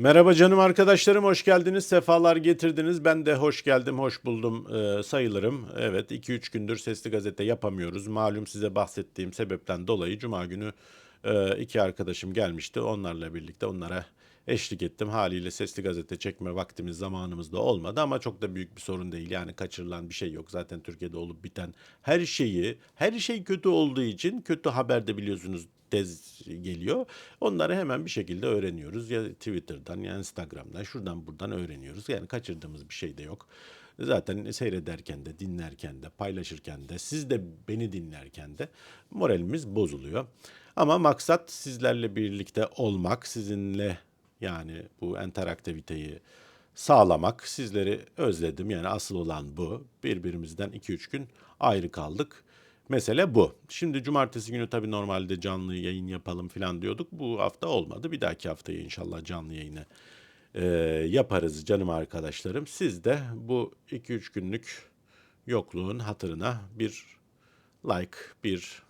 Merhaba canım arkadaşlarım, hoş geldiniz, sefalar getirdiniz. Ben de hoş geldim, hoş buldum e, sayılırım. Evet, 2-3 gündür sesli gazete yapamıyoruz. Malum size bahsettiğim sebepten dolayı Cuma günü e, iki arkadaşım gelmişti. Onlarla birlikte onlara eşlik ettim. Haliyle sesli gazete çekme vaktimiz, zamanımız da olmadı ama çok da büyük bir sorun değil. Yani kaçırılan bir şey yok. Zaten Türkiye'de olup biten her şeyi, her şey kötü olduğu için kötü haber de biliyorsunuz tez geliyor. Onları hemen bir şekilde öğreniyoruz. Ya Twitter'dan ya Instagram'dan şuradan buradan öğreniyoruz. Yani kaçırdığımız bir şey de yok. Zaten seyrederken de, dinlerken de, paylaşırken de, siz de beni dinlerken de moralimiz bozuluyor. Ama maksat sizlerle birlikte olmak, sizinle yani bu interaktiviteyi sağlamak. Sizleri özledim yani asıl olan bu. Birbirimizden 2-3 gün ayrı kaldık. Mesele bu. Şimdi cumartesi günü tabii normalde canlı yayın yapalım falan diyorduk. Bu hafta olmadı. Bir dahaki haftaya inşallah canlı yayını e, yaparız canım arkadaşlarım. Siz de bu 2-3 günlük yokluğun hatırına bir like, bir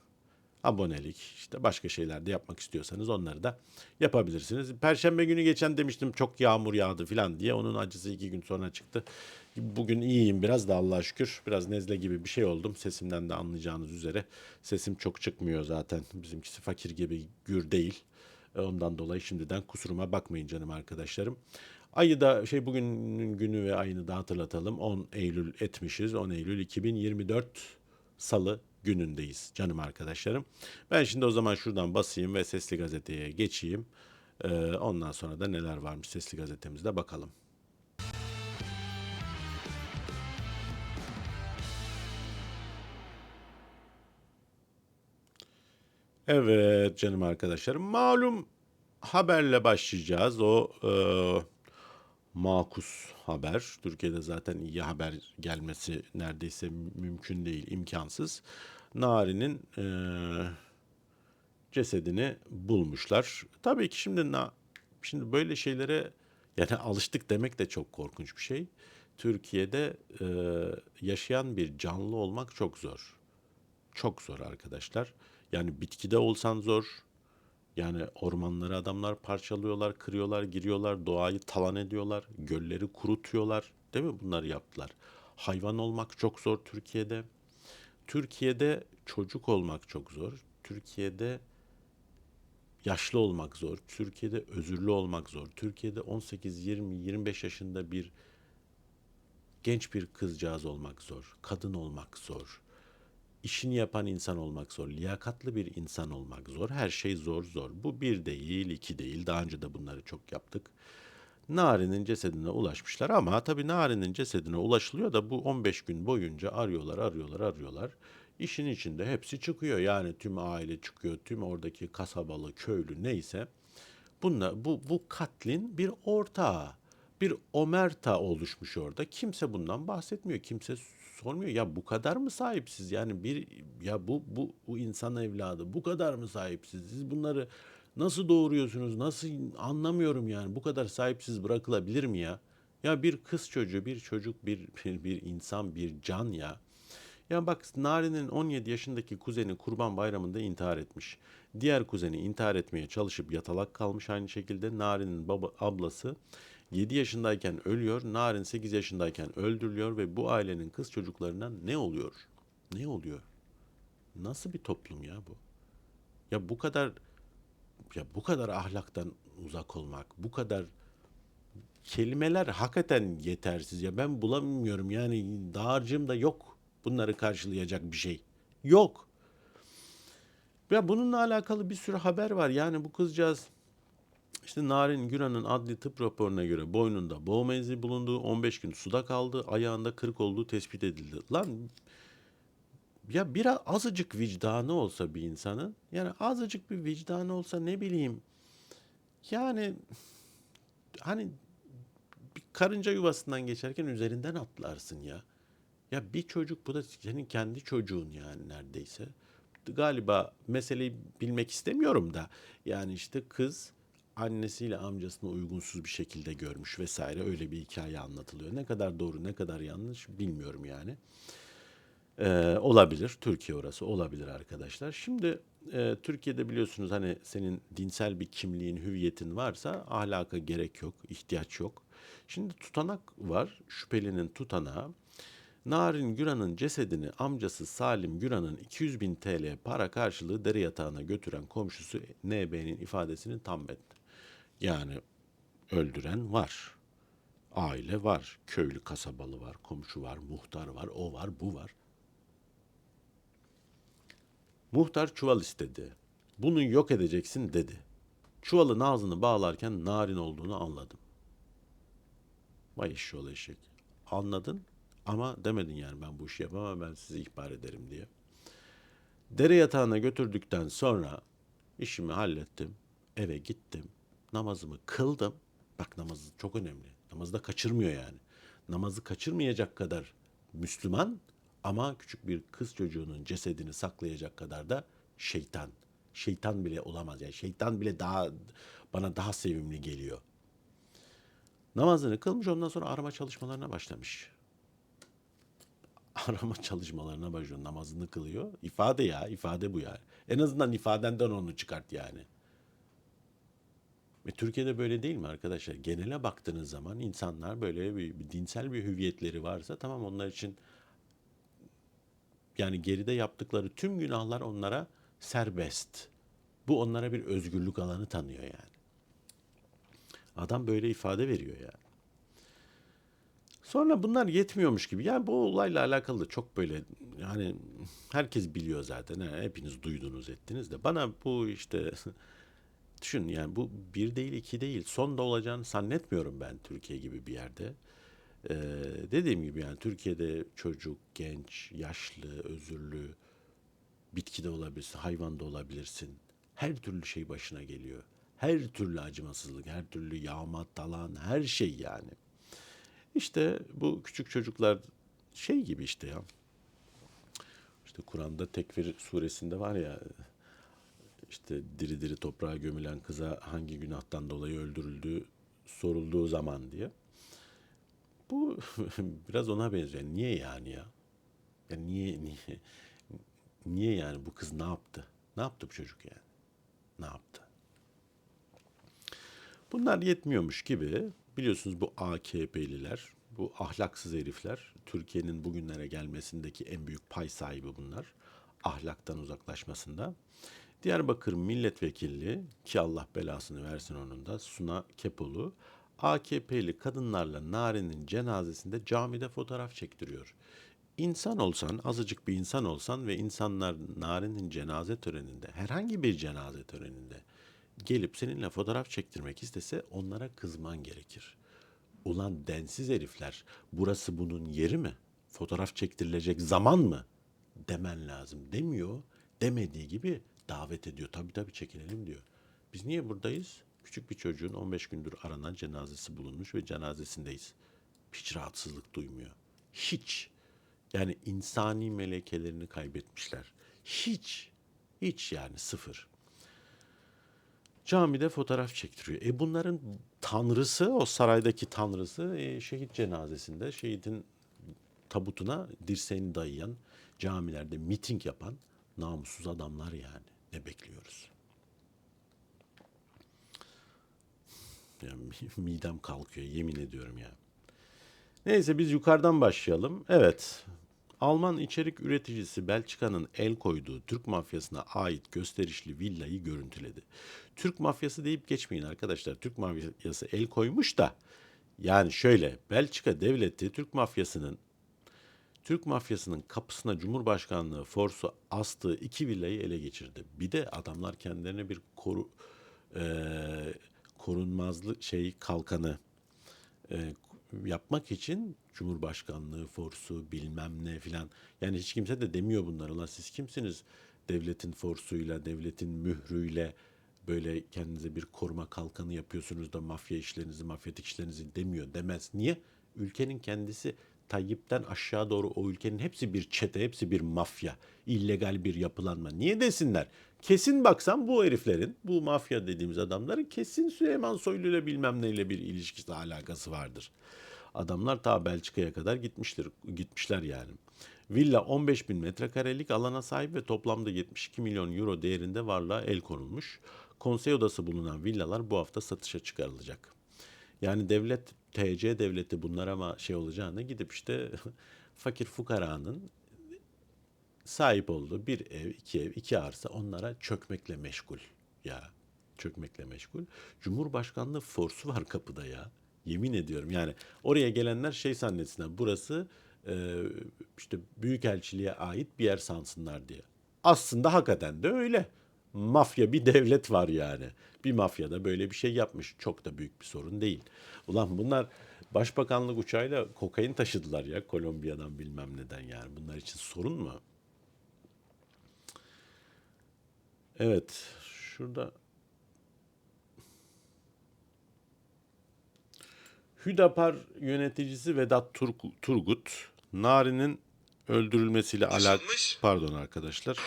abonelik, işte başka şeyler de yapmak istiyorsanız onları da yapabilirsiniz. Perşembe günü geçen demiştim çok yağmur yağdı falan diye. Onun acısı iki gün sonra çıktı. Bugün iyiyim biraz da Allah'a şükür. Biraz nezle gibi bir şey oldum. Sesimden de anlayacağınız üzere. Sesim çok çıkmıyor zaten. Bizimkisi fakir gibi gür değil. E, Ondan dolayı şimdiden kusuruma bakmayın canım arkadaşlarım. Ayı da şey bugünün günü ve ayını da hatırlatalım. 10 Eylül etmişiz. 10 Eylül 2024 Salı günündeyiz canım arkadaşlarım. Ben şimdi o zaman şuradan basayım ve Sesli Gazete'ye geçeyim. Ee, ondan sonra da neler varmış Sesli Gazetemizde bakalım. Evet canım arkadaşlarım. Malum haberle başlayacağız. O e, makus haber. Türkiye'de zaten iyi haber gelmesi neredeyse mümkün değil, imkansız. Nari'nin e, cesedini bulmuşlar. Tabii ki şimdi na, şimdi böyle şeylere yani alıştık demek de çok korkunç bir şey. Türkiye'de e, yaşayan bir canlı olmak çok zor. Çok zor arkadaşlar. Yani bitkide olsan zor. Yani ormanları adamlar parçalıyorlar, kırıyorlar, giriyorlar, doğayı talan ediyorlar, gölleri kurutuyorlar. Değil mi? Bunları yaptılar. Hayvan olmak çok zor Türkiye'de. Türkiye'de çocuk olmak çok zor. Türkiye'de yaşlı olmak zor. Türkiye'de özürlü olmak zor. Türkiye'de 18, 20, 25 yaşında bir genç bir kızcağız olmak zor. Kadın olmak zor. İşini yapan insan olmak zor. Liyakatlı bir insan olmak zor. Her şey zor zor. Bu bir değil, iki değil. Daha önce de bunları çok yaptık. Nari'nin cesedine ulaşmışlar ama tabii Nari'nin cesedine ulaşılıyor da bu 15 gün boyunca arıyorlar, arıyorlar, arıyorlar. İşin içinde hepsi çıkıyor. Yani tüm aile çıkıyor, tüm oradaki kasabalı, köylü neyse. Bunlar, bu, bu katlin bir ortağı, bir omerta oluşmuş orada. Kimse bundan bahsetmiyor, kimse sormuyor. Ya bu kadar mı sahipsiz? Yani bir ya bu bu bu insan evladı bu kadar mı sahipsiz? Siz bunları nasıl doğuruyorsunuz? Nasıl anlamıyorum yani. Bu kadar sahipsiz bırakılabilir mi ya? Ya bir kız çocuğu, bir çocuk, bir bir, bir insan, bir can ya. Ya bak Nari'nin 17 yaşındaki kuzeni Kurban Bayramı'nda intihar etmiş. Diğer kuzeni intihar etmeye çalışıp yatalak kalmış aynı şekilde. Nari'nin baba ablası 7 yaşındayken ölüyor. Narin 8 yaşındayken öldürülüyor ve bu ailenin kız çocuklarına ne oluyor? Ne oluyor? Nasıl bir toplum ya bu? Ya bu kadar ya bu kadar ahlaktan uzak olmak, bu kadar kelimeler hakikaten yetersiz ya ben bulamıyorum yani dağarcığım da yok bunları karşılayacak bir şey. Yok. Ya bununla alakalı bir sürü haber var. Yani bu kızcağız işte Narin Güran'ın adli tıp raporuna göre boynunda boğma izi bulunduğu 15 gün suda kaldı, ayağında kırık olduğu tespit edildi. Lan ya biraz azıcık vicdanı olsa bir insanın, yani azıcık bir vicdanı olsa ne bileyim, yani hani bir karınca yuvasından geçerken üzerinden atlarsın ya. Ya bir çocuk bu da senin kendi çocuğun yani neredeyse. Galiba meseleyi bilmek istemiyorum da yani işte kız annesiyle amcasını uygunsuz bir şekilde görmüş vesaire öyle bir hikaye anlatılıyor. Ne kadar doğru ne kadar yanlış bilmiyorum yani. Ee, olabilir. Türkiye orası olabilir arkadaşlar. Şimdi e, Türkiye'de biliyorsunuz hani senin dinsel bir kimliğin, hüviyetin varsa ahlaka gerek yok, ihtiyaç yok. Şimdi tutanak var. Şüphelinin tutanağı. Narin Güran'ın cesedini amcası Salim Güran'ın 200 bin TL para karşılığı dere yatağına götüren komşusu NB'nin ifadesini tam etti. Yani öldüren var. Aile var. Köylü kasabalı var. Komşu var. Muhtar var. O var. Bu var. Muhtar çuval istedi. Bunu yok edeceksin dedi. Çuvalın ağzını bağlarken narin olduğunu anladım. Vay eşşoğlu eşek. Anladın ama demedin yani ben bu işi yapamam ben sizi ihbar ederim diye. Dere yatağına götürdükten sonra işimi hallettim. Eve gittim. Namazımı kıldım. Bak namaz çok önemli. Namazı da kaçırmıyor yani. Namazı kaçırmayacak kadar Müslüman ama küçük bir kız çocuğunun cesedini saklayacak kadar da şeytan. Şeytan bile olamaz yani. Şeytan bile daha bana daha sevimli geliyor. Namazını kılmış ondan sonra arama çalışmalarına başlamış. Arama çalışmalarına başlıyor. Namazını kılıyor. İfade ya. ifade bu yani. En azından ifadenden onu çıkart yani. Ve Türkiye'de böyle değil mi arkadaşlar? Genele baktığınız zaman insanlar böyle bir, bir dinsel bir hüviyetleri varsa tamam onlar için yani geride yaptıkları tüm günahlar onlara serbest. Bu onlara bir özgürlük alanı tanıyor yani. Adam böyle ifade veriyor yani. Sonra bunlar yetmiyormuş gibi. Yani bu olayla alakalı da çok böyle yani herkes biliyor zaten. Ha, hepiniz duydunuz ettiniz de. Bana bu işte düşün yani bu bir değil iki değil. Son da olacağını zannetmiyorum ben Türkiye gibi bir yerde. Ee, dediğim gibi yani Türkiye'de çocuk, genç, yaşlı, özürlü, bitki de olabilirsin, hayvan da olabilirsin. Her türlü şey başına geliyor. Her türlü acımasızlık, her türlü yağma, talan, her şey yani. İşte bu küçük çocuklar şey gibi işte ya. İşte Kur'an'da Tekvir suresinde var ya işte diri diri toprağa gömülen kıza hangi günahtan dolayı öldürüldüğü sorulduğu zaman diye. Bu biraz ona benziyor. Niye yani ya? Ya niye niye niye yani bu kız ne yaptı? Ne yaptı bu çocuk yani? Ne yaptı? Bunlar yetmiyormuş gibi biliyorsunuz bu AKP'liler, bu ahlaksız herifler Türkiye'nin bugünlere gelmesindeki en büyük pay sahibi bunlar. Ahlaktan uzaklaşmasında. Diyarbakır milletvekili ki Allah belasını versin onun da Suna Kepolu AKP'li kadınlarla Narin'in cenazesinde camide fotoğraf çektiriyor. İnsan olsan, azıcık bir insan olsan ve insanlar Narin'in cenaze töreninde, herhangi bir cenaze töreninde gelip seninle fotoğraf çektirmek istese onlara kızman gerekir. Ulan densiz herifler, burası bunun yeri mi? Fotoğraf çektirilecek zaman mı? Demen lazım demiyor. Demediği gibi davet ediyor. Tabii tabii çekinelim diyor. Biz niye buradayız? Küçük bir çocuğun 15 gündür aranan cenazesi bulunmuş ve cenazesindeyiz. Hiç rahatsızlık duymuyor. Hiç. Yani insani melekelerini kaybetmişler. Hiç. Hiç yani sıfır. Camide fotoğraf çektiriyor. E bunların tanrısı, o saraydaki tanrısı e, şehit cenazesinde, şehidin tabutuna dirseğini dayayan, camilerde miting yapan namussuz adamlar yani. Ne bekliyoruz? Yani midem kalkıyor yemin ediyorum ya. Neyse biz yukarıdan başlayalım. Evet. Alman içerik üreticisi Belçika'nın el koyduğu Türk mafyasına ait gösterişli villayı görüntüledi. Türk mafyası deyip geçmeyin arkadaşlar. Türk mafyası el koymuş da yani şöyle Belçika devleti Türk mafyasının Türk mafyasının kapısına Cumhurbaşkanlığı forsu astığı iki villayı ele geçirdi. Bir de adamlar kendilerine bir koru e, korunmazlık şey kalkanı e, yapmak için Cumhurbaşkanlığı forsu bilmem ne filan. Yani hiç kimse de demiyor bunlar. Ulan siz kimsiniz? Devletin forsuyla, devletin mührüyle böyle kendinize bir koruma kalkanı yapıyorsunuz da mafya işlerinizi, mafyatik işlerinizi demiyor, demez. Niye? Ülkenin kendisi Tayyip'ten aşağı doğru o ülkenin hepsi bir çete, hepsi bir mafya, illegal bir yapılanma. Niye desinler? Kesin baksam bu heriflerin, bu mafya dediğimiz adamların kesin Süleyman Soylu ile bilmem neyle bir ilişkisi, alakası vardır. Adamlar ta Belçika'ya kadar gitmiştir, gitmişler yani. Villa 15 bin metrekarelik alana sahip ve toplamda 72 milyon euro değerinde varlığa el konulmuş. Konsey odası bulunan villalar bu hafta satışa çıkarılacak. Yani devlet, TC devleti bunlar ama şey olacağına gidip işte fakir fukaranın sahip olduğu bir ev, iki ev, iki arsa onlara çökmekle meşgul ya. Çökmekle meşgul. Cumhurbaşkanlığı forsu var kapıda ya. Yemin ediyorum yani oraya gelenler şey zannetsinler burası e, işte büyükelçiliğe ait bir yer sansınlar diye. Aslında hakikaten de öyle. Mafya bir devlet var yani. Bir mafya da böyle bir şey yapmış. Çok da büyük bir sorun değil. Ulan bunlar başbakanlık uçağıyla kokain taşıdılar ya Kolombiya'dan bilmem neden yani. Bunlar için sorun mu? Evet. Şurada Hüdapar yöneticisi Vedat Tur- Turgut, Nari'nin öldürülmesiyle alakalı... Pardon arkadaşlar.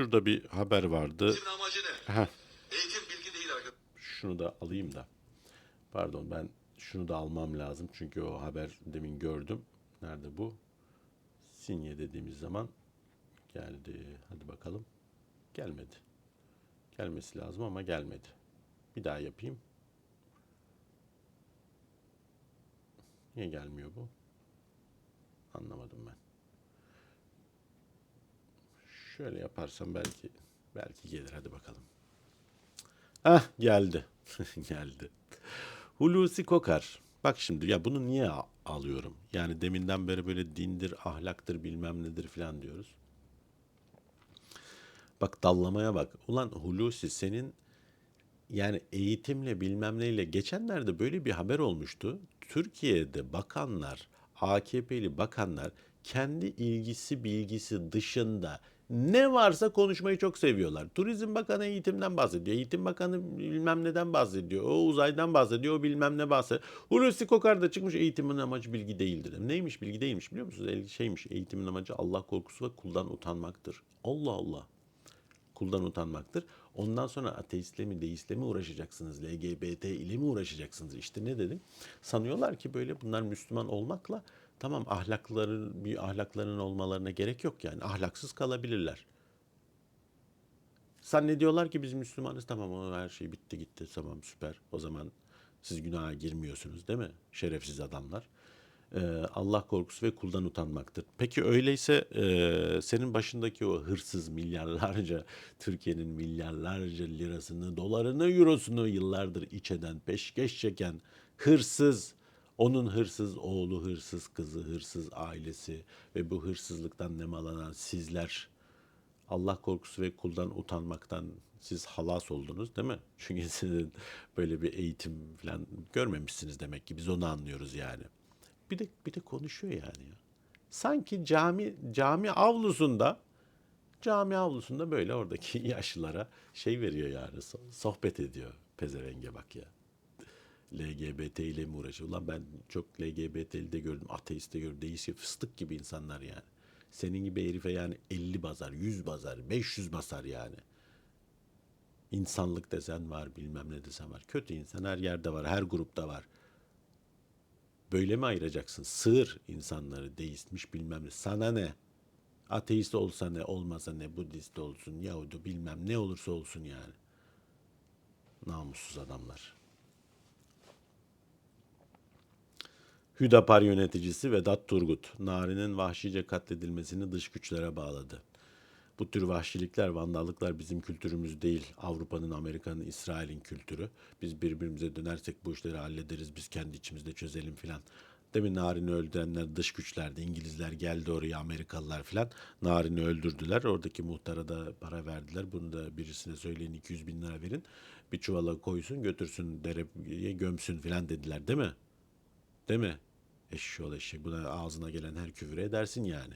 Şurada bir haber vardı. Amacı ne? Heh, Eğitim bilgi değil arkadaşlar. şunu da alayım da. Pardon ben şunu da almam lazım. Çünkü o haber demin gördüm. Nerede bu? Sinye dediğimiz zaman geldi. Hadi bakalım. Gelmedi. Gelmesi lazım ama gelmedi. Bir daha yapayım. Niye gelmiyor bu? Anlamadım ben. Şöyle yaparsam belki belki gelir. Hadi bakalım. Ah geldi. geldi. Hulusi Kokar. Bak şimdi ya bunu niye alıyorum? Yani deminden beri böyle dindir, ahlaktır, bilmem nedir falan diyoruz. Bak dallamaya bak. Ulan Hulusi senin yani eğitimle bilmem neyle geçenlerde böyle bir haber olmuştu. Türkiye'de bakanlar, AKP'li bakanlar kendi ilgisi bilgisi dışında ne varsa konuşmayı çok seviyorlar. Turizm Bakanı eğitimden bahsediyor. Eğitim Bakanı bilmem neden bahsediyor. O uzaydan bahsediyor. O bilmem ne bahsediyor. Hulusi Kokar da çıkmış eğitimin amacı bilgi değildir. Neymiş bilgi değilmiş biliyor musunuz? Şeymiş eğitimin amacı Allah korkusu ve kuldan utanmaktır. Allah Allah kuldan utanmaktır. Ondan sonra ateistle mi deistle mi uğraşacaksınız? LGBT ile mi uğraşacaksınız? İşte ne dedim? Sanıyorlar ki böyle bunlar Müslüman olmakla tamam ahlakların bir ahlaklarının olmalarına gerek yok yani. Ahlaksız kalabilirler. Zannediyorlar ki biz Müslümanız tamam o her şey bitti gitti tamam süper. O zaman siz günaha girmiyorsunuz değil mi? Şerefsiz adamlar. Ee, Allah korkusu ve kuldan utanmaktır. Peki öyleyse e, senin başındaki o hırsız milyarlarca Türkiye'nin milyarlarca lirasını, dolarını, eurosunu yıllardır iç eden, peşkeş çeken hırsız, onun hırsız oğlu, hırsız kızı, hırsız ailesi ve bu hırsızlıktan nemalanan sizler Allah korkusu ve kuldan utanmaktan siz halas oldunuz değil mi? Çünkü sizin böyle bir eğitim falan görmemişsiniz demek ki biz onu anlıyoruz yani. Bir de bir de konuşuyor yani ya. Sanki cami cami avlusunda cami avlusunda böyle oradaki yaşlılara şey veriyor yani so- sohbet ediyor. Pezevenge bak ya. LGBT ile mi uğraşıyor? Ulan ben çok LGBT'li de gördüm, ateist de gördüm. Değişik fıstık gibi insanlar yani. Senin gibi herife yani 50 bazar, 100 bazar, 500 basar yani. İnsanlık desen var, bilmem ne desen var. Kötü insan her yerde var, her grupta var. Böyle mi ayıracaksın? Sığır insanları deistmiş bilmem ne. Sana ne? Ateist olsa ne, olmasa ne, Budist olsun, Yahudi bilmem ne olursa olsun yani. Namussuz adamlar. Hüdapar yöneticisi Vedat Turgut, Nari'nin vahşice katledilmesini dış güçlere bağladı. Bu tür vahşilikler, vandallıklar bizim kültürümüz değil. Avrupa'nın, Amerika'nın, İsrail'in kültürü. Biz birbirimize dönersek bu işleri hallederiz, biz kendi içimizde çözelim filan. Demin Narin'i öldürenler dış güçlerdi. İngilizler geldi oraya, Amerikalılar filan. Narin'i öldürdüler. Oradaki muhtara da para verdiler. Bunu da birisine söyleyin 200 bin lira verin. Bir çuvala koysun götürsün dereye gömsün filan dediler değil mi? Değil mi? Eşşoğlu eşek. Buna ağzına gelen her küfür edersin yani.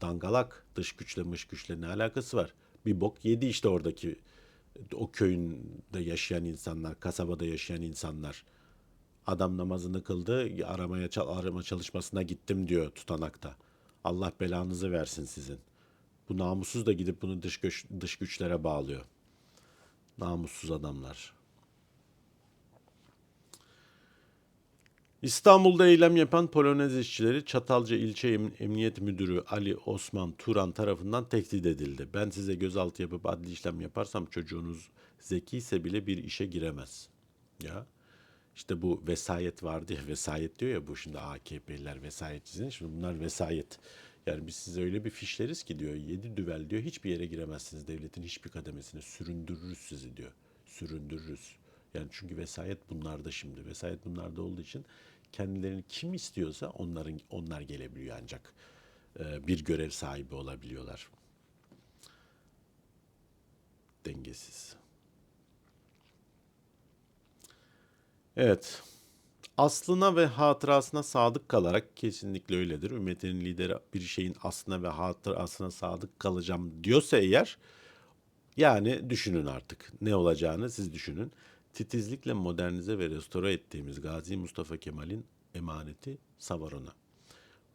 Dangalak. Dış güçle mış güçle ne alakası var? Bir bok yedi işte oradaki o köyünde yaşayan insanlar, kasabada yaşayan insanlar. Adam namazını kıldı, aramaya arama çalışmasına gittim diyor tutanakta. Allah belanızı versin sizin. Bu namussuz da gidip bunu dış dış güçlere bağlıyor. Namussuz adamlar. İstanbul'da eylem yapan Polonez işçileri Çatalca İlçe Em- Emniyet Müdürü Ali Osman Turan tarafından tehdit edildi. Ben size gözaltı yapıp adli işlem yaparsam çocuğunuz zekiyse bile bir işe giremez. Ya işte bu vesayet vardı ya vesayet diyor ya bu şimdi AKP'liler vesayetçisin. Şimdi bunlar vesayet. Yani biz size öyle bir fişleriz ki diyor yedi düvel diyor hiçbir yere giremezsiniz devletin hiçbir kademesine süründürürüz sizi diyor. Süründürürüz. Yani çünkü vesayet bunlarda şimdi. Vesayet bunlarda olduğu için kendilerini kim istiyorsa onların onlar gelebiliyor ancak Ee, bir görev sahibi olabiliyorlar. Dengesiz. Evet. Aslına ve hatırasına sadık kalarak kesinlikle öyledir. Ümmetinin lideri bir şeyin aslına ve hatırasına sadık kalacağım diyorsa eğer yani düşünün artık ne olacağını siz düşünün. Titizlikle modernize ve restore ettiğimiz Gazi Mustafa Kemal'in emaneti Savaron'a.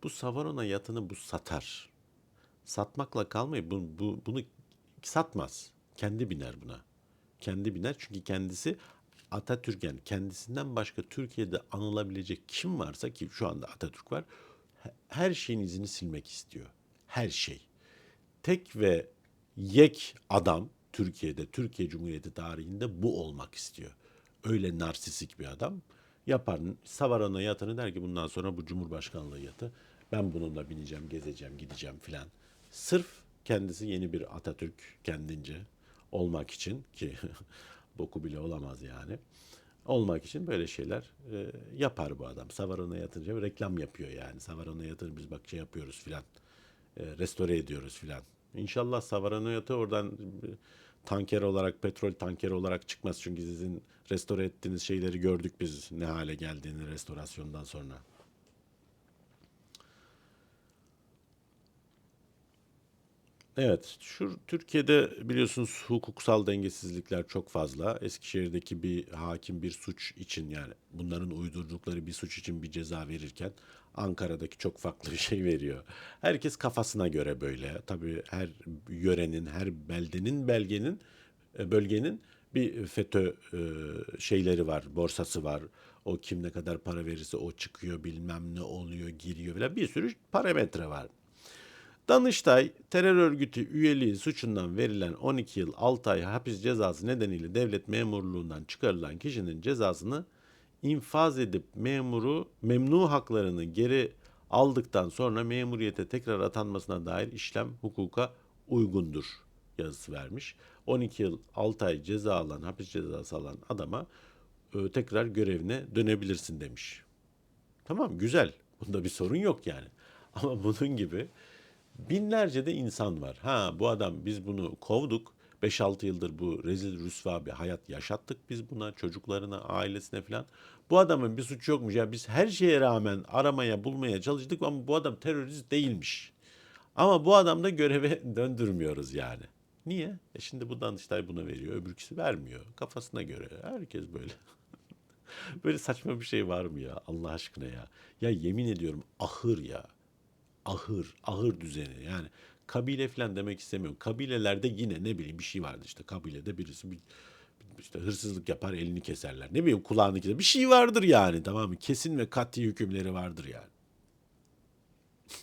Bu Savarona yatını bu satar. Satmakla kalmayıp bu, bu, bunu satmaz. Kendi biner buna. Kendi biner çünkü kendisi Atatürk yani kendisinden başka Türkiye'de anılabilecek kim varsa ki şu anda Atatürk var. he- Her şeyin izini silmek istiyor. Her şey tek ve yek adam Türkiye'de, Türkiye Cumhuriyeti tarihinde bu olmak istiyor. Öyle narsistik bir adam. Yapar, Savarana yatanı der ki bundan sonra bu Cumhurbaşkanlığı yatı. Ben bununla bineceğim, gezeceğim, gideceğim filan. Sırf kendisi yeni bir Atatürk kendince olmak için ki boku bile olamaz yani. Olmak için böyle şeyler e, yapar bu adam. Savarona yatınca reklam yapıyor yani. Savarona yatınca biz bak şey yapıyoruz filan e, restore ediyoruz filan. İnşallah Savaranoyat'ı oradan e, tanker olarak, petrol tankeri olarak çıkmaz. Çünkü sizin restore ettiğiniz şeyleri gördük biz ne hale geldiğini restorasyondan sonra. Evet, şu Türkiye'de biliyorsunuz hukuksal dengesizlikler çok fazla. Eskişehir'deki bir hakim bir suç için yani bunların uydurdukları bir suç için bir ceza verirken Ankara'daki çok farklı bir şey veriyor. Herkes kafasına göre böyle. Tabii her yörenin, her beldenin, belgenin, e, bölgenin bir FETÖ e, şeyleri var, borsası var. O kim ne kadar para verirse o çıkıyor, bilmem ne oluyor, giriyor falan bir sürü parametre var. Danıştay terör örgütü üyeliği suçundan verilen 12 yıl 6 ay hapis cezası nedeniyle devlet memurluğundan çıkarılan kişinin cezasını infaz edip memuru memnu haklarını geri aldıktan sonra memuriyete tekrar atanmasına dair işlem hukuka uygundur yazısı vermiş. 12 yıl 6 ay ceza alan, hapis cezası alan adama e, tekrar görevine dönebilirsin demiş. Tamam güzel. Bunda bir sorun yok yani. Ama bunun gibi binlerce de insan var. Ha bu adam biz bunu kovduk. 5-6 yıldır bu rezil rüsva bir hayat yaşattık biz buna çocuklarına, ailesine falan. Bu adamın bir suçu yokmuş. Ya biz her şeye rağmen aramaya, bulmaya çalıştık ama bu adam terörist değilmiş. Ama bu adam da göreve döndürmüyoruz yani. Niye? E şimdi bu Danıştay buna veriyor, öbürküsü vermiyor. Kafasına göre. Herkes böyle. Böyle saçma bir şey var mı ya Allah aşkına ya? Ya yemin ediyorum ahır ya. Ahır, ahır düzeni yani kabile falan demek istemiyorum. Kabilelerde yine ne bileyim bir şey vardı işte kabilede birisi bir işte hırsızlık yapar elini keserler. Ne bileyim kulağını keser. Bir şey vardır yani tamam mı? Kesin ve kat'i hükümleri vardır yani.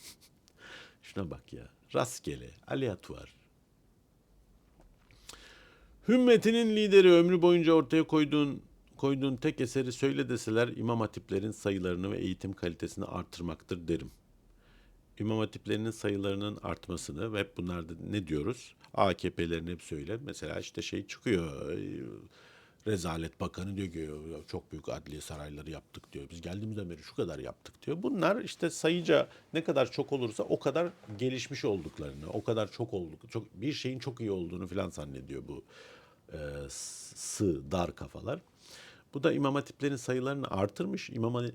Şuna bak ya. Rastgele, aleatuar. Hümmetinin lideri ömrü boyunca ortaya koyduğun koyduğun tek eseri söyle deseler imam hatiplerin sayılarını ve eğitim kalitesini artırmaktır derim. İmam hatiplerinin sayılarının artmasını ve hep bunlarda ne diyoruz? AKP'lerin hep söyle. Mesela işte şey çıkıyor. Rezalet Bakanı diyor ki "Ya çok büyük adliye sarayları yaptık diyor. Biz geldiğimizden beri şu kadar yaptık diyor. Bunlar işte sayıca ne kadar çok olursa o kadar gelişmiş olduklarını, o kadar çok olduk, çok bir şeyin çok iyi olduğunu falan zannediyor bu e, sığ dar kafalar. Bu da imam hatiplerin sayılarını artırmış. İmam,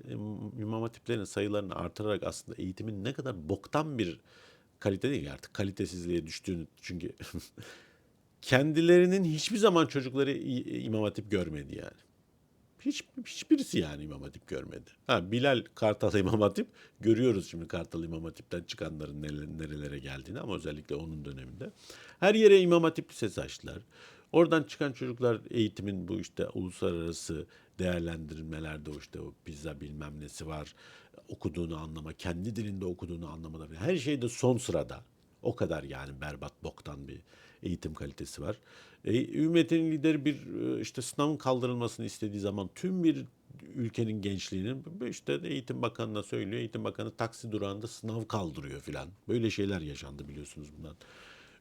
imam hatiplerin sayılarını artırarak aslında eğitimin ne kadar boktan bir kalite değil artık kalitesizliğe düştüğünü çünkü kendilerinin hiçbir zaman çocukları imam hatip görmedi yani. Hiç, hiçbirisi yani imam hatip görmedi. Ha, Bilal Kartal İmam Hatip görüyoruz şimdi Kartal İmam Hatip'ten çıkanların nere- nerelere geldiğini ama özellikle onun döneminde. Her yere İmam Hatip Lisesi açtılar. Oradan çıkan çocuklar eğitimin bu işte uluslararası değerlendirmelerde o işte o pizza bilmem nesi var. Okuduğunu anlama, kendi dilinde okuduğunu anlamada. Her şeyde son sırada. O kadar yani berbat boktan bir eğitim kalitesi var. E, ümmetin lideri bir e, işte sınavın kaldırılmasını istediği zaman tüm bir ülkenin gençliğinin işte Eğitim Bakanı'na söylüyor. Eğitim Bakanı taksi durağında sınav kaldırıyor filan. Böyle şeyler yaşandı biliyorsunuz bundan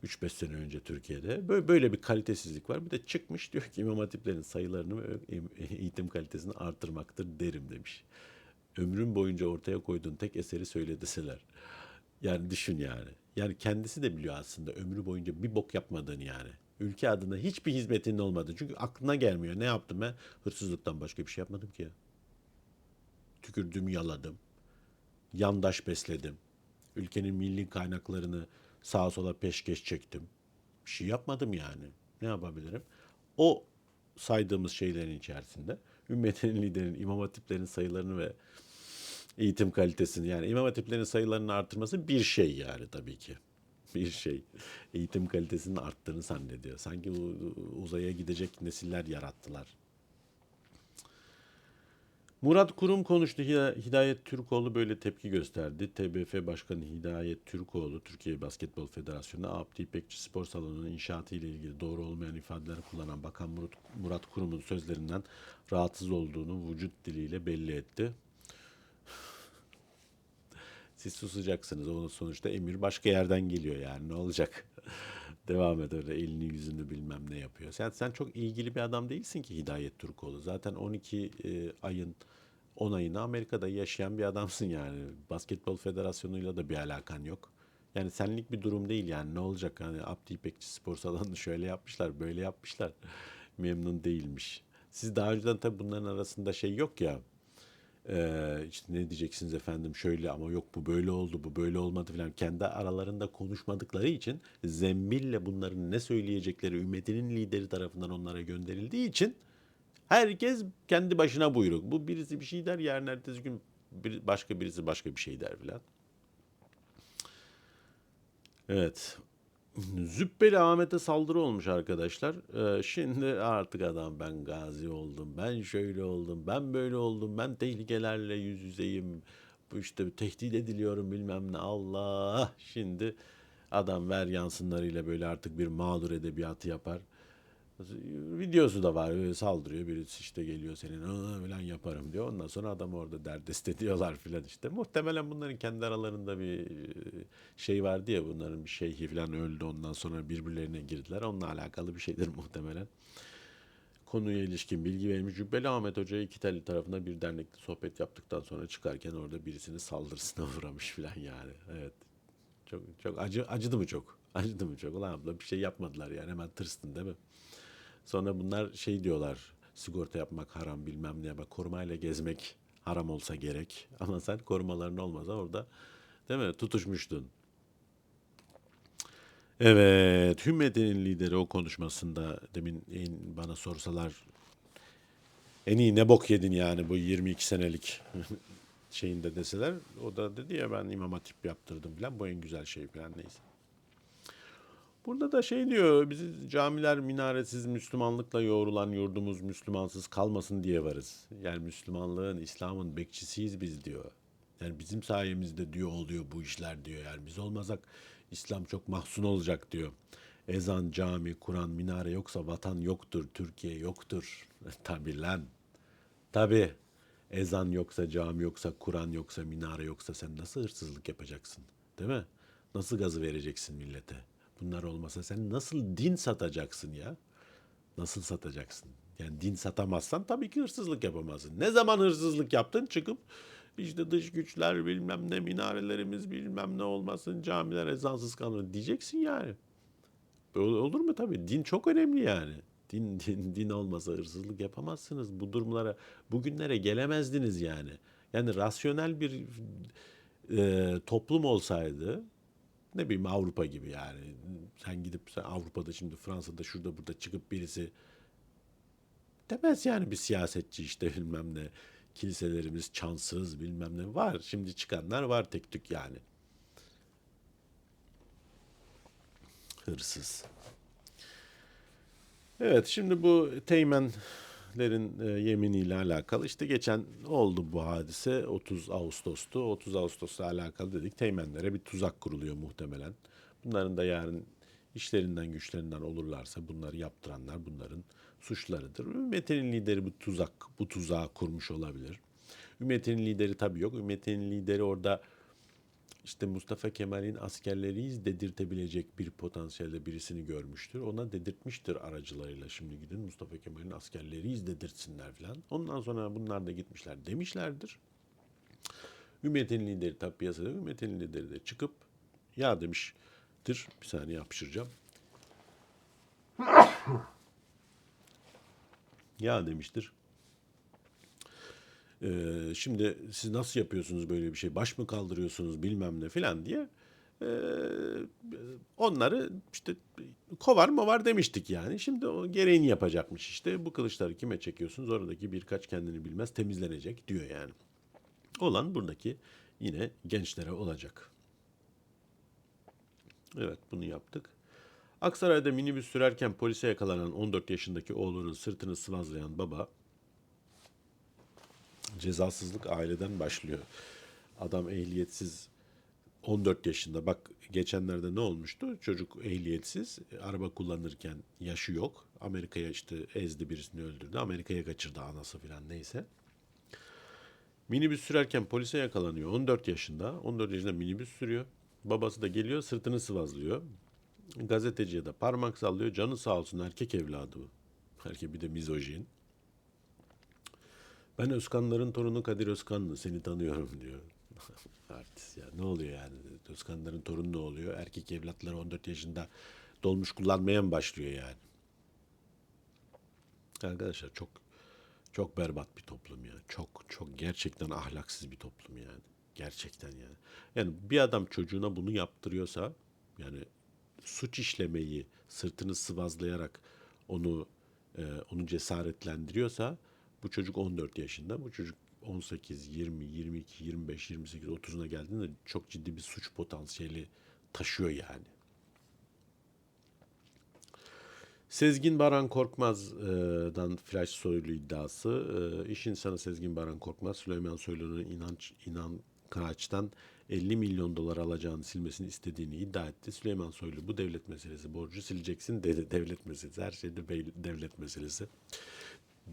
3-5 sene önce Türkiye'de. Böyle, böyle bir kalitesizlik var. Bir de çıkmış diyor ki imam hatiplerin sayılarını ve eğitim kalitesini artırmaktır derim demiş. Ömrüm boyunca ortaya koyduğun tek eseri söyle deseler. Yani düşün yani. Yani kendisi de biliyor aslında ömrü boyunca bir bok yapmadığını yani. Ülke adına hiçbir hizmetinin olmadı. Çünkü aklına gelmiyor. Ne yaptım ben? Hırsızlıktan başka bir şey yapmadım ki. Tükürdüm, yaladım. Yandaş besledim. Ülkenin milli kaynaklarını sağa sola peşkeş çektim. Bir şey yapmadım yani. Ne yapabilirim? O saydığımız şeylerin içerisinde ümmetin liderinin, imam hatiplerin sayılarını ve eğitim kalitesini yani imam hatiplerin sayılarını artırması bir şey yani tabii ki. Bir şey. Eğitim kalitesinin arttığını zannediyor. Sanki uzaya gidecek nesiller yarattılar. Murat Kurum konuştu. Hida- Hidayet Türkoğlu böyle tepki gösterdi. TBF Başkanı Hidayet Türkoğlu, Türkiye Basketbol Federasyonu'na Abdi İpekçi Spor Salonu'nun inşaatı ile ilgili doğru olmayan ifadeler kullanan Bakan Murat, Murat Kurum'un sözlerinden rahatsız olduğunu vücut diliyle belli etti. Siz susacaksınız. Onun sonuçta emir başka yerden geliyor yani. Ne olacak? Devam et öyle elini yüzünü bilmem ne yapıyor. Sen sen çok ilgili bir adam değilsin ki Hidayet Türkoğlu. Zaten 12 e, ayın 10 ayını Amerika'da yaşayan bir adamsın yani. Basketbol Federasyonu'yla da bir alakan yok. Yani senlik bir durum değil yani. Ne olacak? Hani Abdi İpekçi spor salonunu şöyle yapmışlar, böyle yapmışlar. Memnun değilmiş. Siz daha önceden tabii bunların arasında şey yok ya. Ee, işte ne diyeceksiniz efendim şöyle ama yok bu böyle oldu bu böyle olmadı falan kendi aralarında konuşmadıkları için zembille bunların ne söyleyecekleri ümmetinin lideri tarafından onlara gönderildiği için herkes kendi başına buyruk. Bu birisi bir şey der yarın ertesi gün bir, başka birisi başka bir şey der filan. Evet. Züppeli Ahmet'e saldırı olmuş arkadaşlar. Ee, şimdi artık adam ben gazi oldum, ben şöyle oldum, ben böyle oldum, ben tehlikelerle yüz yüzeyim. Bu işte tehdit ediliyorum bilmem ne. Allah şimdi adam ver yansınlarıyla böyle artık bir mağdur edebiyatı yapar. Videosu da var. Böyle saldırıyor. Birisi işte geliyor senin falan yaparım diyor. Ondan sonra adamı orada derdest ediyorlar filan işte. Muhtemelen bunların kendi aralarında bir e, şey vardı ya bunların bir şeyhi falan öldü. Ondan sonra birbirlerine girdiler. Onunla alakalı bir şeydir muhtemelen. Konuya ilişkin bilgi vermiş. Cübbeli Ahmet Hoca iki telli tarafında bir dernekte sohbet yaptıktan sonra çıkarken orada birisini saldırısına uğramış filan yani. Evet. Çok çok acı acıdı mı çok? Acıdı mı çok? Ulan abla bir şey yapmadılar yani hemen tırstın değil mi? Sonra bunlar şey diyorlar. Sigorta yapmak haram bilmem ne. Bak korumayla gezmek haram olsa gerek. Ama sen korumaların olmasa orada değil mi? Tutuşmuştun. Evet. Hümmetinin lideri o konuşmasında demin bana sorsalar en iyi ne bok yedin yani bu 22 senelik şeyinde deseler. O da dedi ya ben imam hatip yaptırdım falan. Bu en güzel şey falan neyse. Burada da şey diyor, bizi camiler minaresiz Müslümanlıkla yoğrulan yurdumuz Müslümansız kalmasın diye varız. Yani Müslümanlığın, İslam'ın bekçisiyiz biz diyor. Yani bizim sayemizde diyor oluyor bu işler diyor. Yani biz olmasak İslam çok mahzun olacak diyor. Ezan, cami, Kur'an, minare yoksa vatan yoktur, Türkiye yoktur. Tabii lan. Tabii. Ezan yoksa, cami yoksa, Kur'an yoksa, minare yoksa sen nasıl hırsızlık yapacaksın? Değil mi? Nasıl gazı vereceksin millete? Bunlar olmasa sen nasıl din satacaksın ya? Nasıl satacaksın? Yani din satamazsan tabii ki hırsızlık yapamazsın. Ne zaman hırsızlık yaptın? Çıkıp işte dış güçler bilmem ne minarelerimiz bilmem ne olmasın camiler ezansız kalır diyeceksin yani. Böyle olur mu tabii? Din çok önemli yani. Din, din, din olmasa hırsızlık yapamazsınız. Bu durumlara, bugünlere gelemezdiniz yani. Yani rasyonel bir e, toplum olsaydı, ne bileyim Avrupa gibi yani. Sen gidip sen Avrupa'da şimdi Fransa'da şurada burada çıkıp birisi demez yani bir siyasetçi işte bilmem ne. Kiliselerimiz çansız bilmem ne var. Şimdi çıkanlar var tek tük yani. Hırsız. Evet şimdi bu teğmenlerin e, yeminiyle alakalı işte geçen oldu bu hadise 30 Ağustos'tu. 30 Ağustos'la alakalı dedik teğmenlere bir tuzak kuruluyor muhtemelen. Bunların da yarın işlerinden güçlerinden olurlarsa bunları yaptıranlar bunların suçlarıdır. Ümmet'in lideri bu tuzak bu tuzağı kurmuş olabilir. Ümmet'in lideri tabii yok. Ümmet'in lideri orada işte Mustafa Kemal'in askerleriyiz dedirtebilecek bir potansiyelde birisini görmüştür. Ona dedirtmiştir aracılarıyla şimdi gidin Mustafa Kemal'in askerleriyiz dedirtsinler filan. Ondan sonra bunlar da gitmişler demişlerdir. Ümmet'in lideri tabi piyasada Ümmet'in lideri de çıkıp ya demiştir. Bir saniye yapıştıracağım. ya demiştir. Ee, şimdi siz nasıl yapıyorsunuz böyle bir şey? Baş mı kaldırıyorsunuz bilmem ne filan diye. Ee, onları işte kovar mı var demiştik yani. Şimdi o gereğini yapacakmış işte. Bu kılıçları kime çekiyorsunuz? Oradaki birkaç kendini bilmez temizlenecek diyor yani. Olan buradaki yine gençlere olacak. Evet bunu yaptık. Aksaray'da minibüs sürerken polise yakalanan 14 yaşındaki oğlunun sırtını sıvazlayan baba cezasızlık aileden başlıyor. Adam ehliyetsiz 14 yaşında. Bak geçenlerde ne olmuştu? Çocuk ehliyetsiz, araba kullanırken yaşı yok. Amerika'ya işte ezdi birisini öldürdü. Amerika'ya kaçırdı anası falan neyse. Minibüs sürerken polise yakalanıyor. 14 yaşında. 14 yaşında minibüs sürüyor. Babası da geliyor sırtını sıvazlıyor. Gazeteciye de parmak sallıyor. Canı sağ olsun erkek evladı bu. Erkek bir de mizojin. Ben Özkanların torunu Kadir Özkanlı seni tanıyorum diyor. Artist ya ne oluyor yani? Özkanların torunu ne oluyor? Erkek evlatları 14 yaşında dolmuş kullanmaya mı başlıyor yani? Arkadaşlar çok çok berbat bir toplum ya. Çok çok gerçekten ahlaksız bir toplum yani. Gerçekten yani. Yani bir adam çocuğuna bunu yaptırıyorsa yani suç işlemeyi sırtını sıvazlayarak onu e, onu cesaretlendiriyorsa bu çocuk 14 yaşında. Bu çocuk 18, 20, 22, 25, 28, 30'una geldiğinde çok ciddi bir suç potansiyeli taşıyor yani. Sezgin Baran Korkmaz'dan flash soylu iddiası. E, İş insanı Sezgin Baran Korkmaz, Süleyman Soylu'nun inanç, inan Kıraç'tan 50 milyon dolar alacağını silmesini istediğini iddia etti. Süleyman Soylu bu devlet meselesi, borcu sileceksin dedi devlet meselesi, her şeyde devlet meselesi.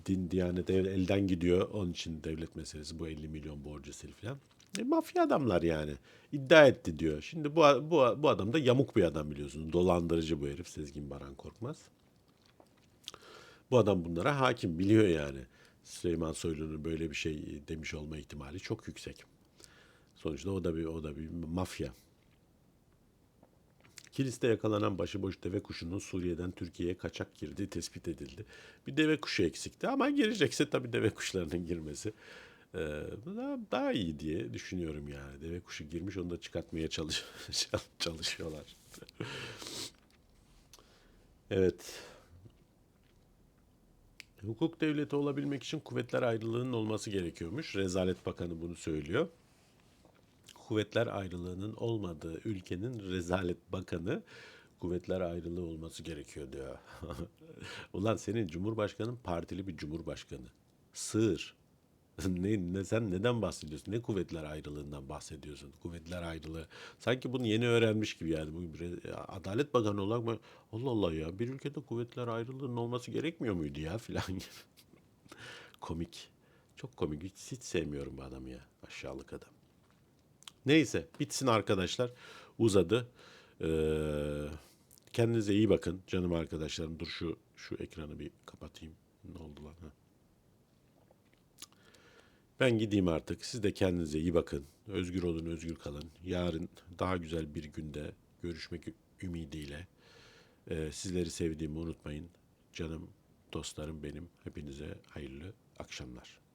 Din, diyanet el- elden gidiyor, onun için devlet meselesi bu 50 milyon borcu sil filan. E, mafya adamlar yani. İddia etti diyor. Şimdi bu, bu, bu adam da yamuk bir adam biliyorsunuz. Dolandırıcı bu herif Sezgin Baran Korkmaz. Bu adam bunlara hakim biliyor yani. Süleyman Soylu'nun böyle bir şey demiş olma ihtimali çok yüksek. Sonuçta o da bir o da bir mafya. Kilis'te yakalanan başıboş deve kuşunun Suriye'den Türkiye'ye kaçak girdiği tespit edildi. Bir deve kuşu eksikti ama girecekse tabii deve kuşlarının girmesi e, daha, daha iyi diye düşünüyorum yani. Deve kuşu girmiş onu da çıkartmaya çalış çalışıyorlar. evet. Hukuk devleti olabilmek için kuvvetler ayrılığının olması gerekiyormuş. Rezalet Bakanı bunu söylüyor. Kuvvetler ayrılığının olmadığı ülkenin rezalet bakanı kuvvetler ayrılığı olması gerekiyor diyor. Ulan senin cumhurbaşkanın partili bir cumhurbaşkanı. Sığır. ne, ne, sen neden bahsediyorsun? Ne kuvvetler ayrılığından bahsediyorsun? Kuvvetler ayrılığı. Sanki bunu yeni öğrenmiş gibi yani. Bu Adalet Bakanı olarak ben, Allah Allah ya bir ülkede kuvvetler ayrılığının olması gerekmiyor muydu ya filan gibi. komik. Çok komik. Hiç, hiç sevmiyorum bu adamı ya. Aşağılık adam. Neyse bitsin arkadaşlar. Uzadı. Ee, kendinize iyi bakın canım arkadaşlarım. Dur şu şu ekranı bir kapatayım. Ne oldu lan? Ha. Ben gideyim artık. Siz de kendinize iyi bakın. Özgür olun, özgür kalın. Yarın daha güzel bir günde görüşmek ümidiyle. Ee, sizleri sevdiğimi unutmayın. Canım, dostlarım benim. Hepinize hayırlı akşamlar.